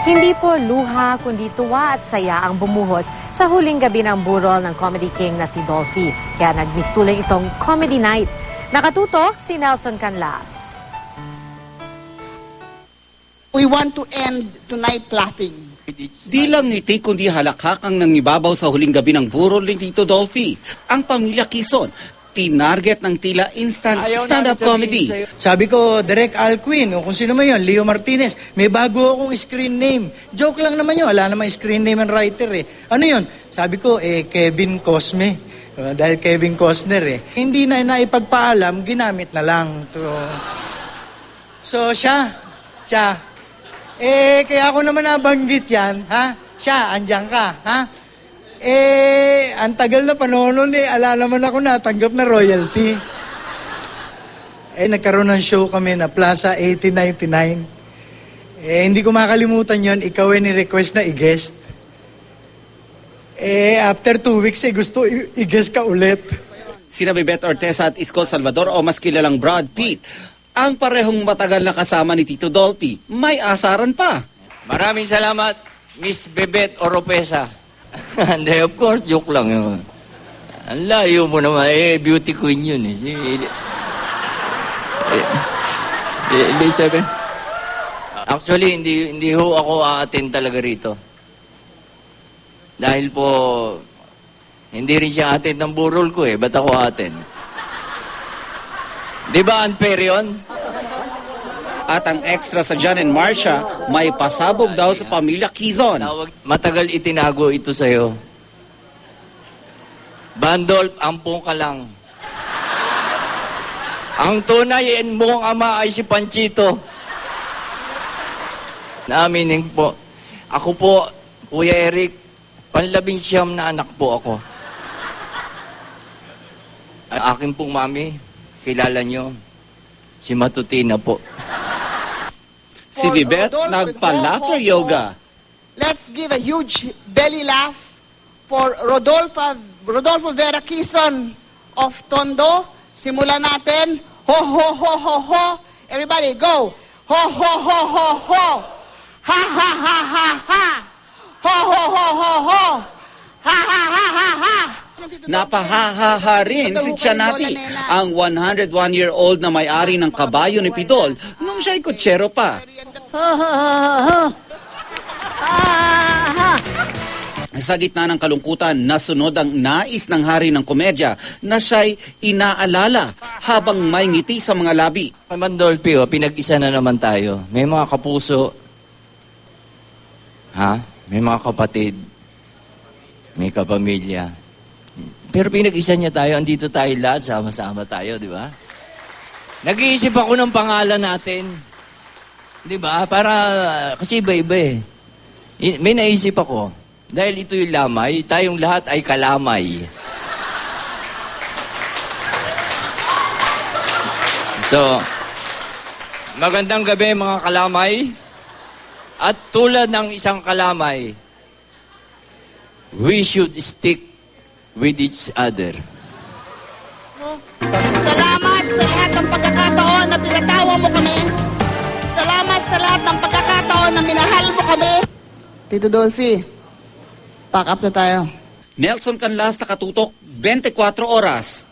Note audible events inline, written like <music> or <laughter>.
Hindi po luha kundi tuwa at saya ang bumuhos sa huling gabi ng burol ng Comedy King na si Dolphy. Kaya nagmistuling itong Comedy Night. Nakatutok si Nelson Canlas. We want to end tonight laughing. Di lang ngiti kundi halakhak ang nangibabaw sa huling gabi ng burol ni Tito Dolphy. Ang pamilya Quezon, tinarget ng tila instant stand-up comedy. Sabi ko, Direk Alquin, o kung sino man yun, Leo Martinez, may bago akong screen name. Joke lang naman yun, wala namang screen name and writer eh. Ano yun? Sabi ko, eh, Kevin Cosme. Uh, dahil Kevin Costner eh. Hindi na naipagpaalam, ginamit na lang. So, so siya, siya. Eh, kaya ako naman nabanggit yan, ha? Siya, andyan ka, ha? Eh, ang tagal na panahon nun eh, ala naman ako natanggap na royalty. Eh, nagkaroon ng show kami na Plaza 1899. Eh, hindi ko makalimutan yon ikaw ay ni-request na i-guest. Eh, after two weeks, eh, gusto i- i-guest ka ulit. Sina Bebet Orteza at Isko Salvador o mas kilalang Brad Pitt. Ang parehong matagal na kasama ni Tito Dolphy, may asaran pa. Maraming salamat, Miss Bebet Oropesa. <laughs> Hindi, of course, joke lang yun. Ang layo mo naman. Eh, beauty queen yun eh. Si, eh, eh, Elizabeth. Actually, hindi, hindi ho ako aatin talaga rito. Dahil po, hindi rin siya atin ng burol ko eh. Ba't ako atin? Di ba unfair yun? At ang extra sa John and Marcia, may pasabog daw sa pamilya. Tawag, matagal itinago ito sa'yo. Bandolp, ampong ka lang. Ang tunay mong ama ay si Panchito. Naaminin po. Ako po, Kuya Eric, panlabing siyam na anak po ako. Ang aking pong mami, kilala nyo, si Matutina po. Si Bebet nagpa-laughter yoga. Let's give a huge belly laugh for Rodolfo, Rodolfo Vera Quezon of Tondo. Simulan natin. Ho, ho, ho, ho, ho. Everybody, go. Ho, ho, ho, ho, ho. Ha, ha, ha, ha, ha. Ho, ho, ho, ho, ho. Ha, ha, ha, ha, ha. Napahahaha rin si Tianati, ang 101-year-old na may-ari ng kabayo ni Pidol nung siya'y kutsero pa. <laughs> Sa gitna ng kalungkutan, nasunod ang nais ng hari ng komedya na siya'y inaalala habang may ngiti sa mga labi. Naman Dolphy, oh, pinag-isa na naman tayo. May mga kapuso. Ha? May mga kapatid. May kapamilya. Pero pinag-isa niya tayo, andito tayo lahat, sama-sama tayo, di ba? Nag-iisip ako ng pangalan natin. Di ba? Para, kasi iba-iba eh. May naisip ako. Dahil ito yung lamay, tayong lahat ay kalamay. So, magandang gabi mga kalamay. At tulad ng isang kalamay, we should stick with each other. Salamat minahal mo kami. Tito Dolphy, pack up na tayo. Nelson Canlas, nakatutok, 24 oras.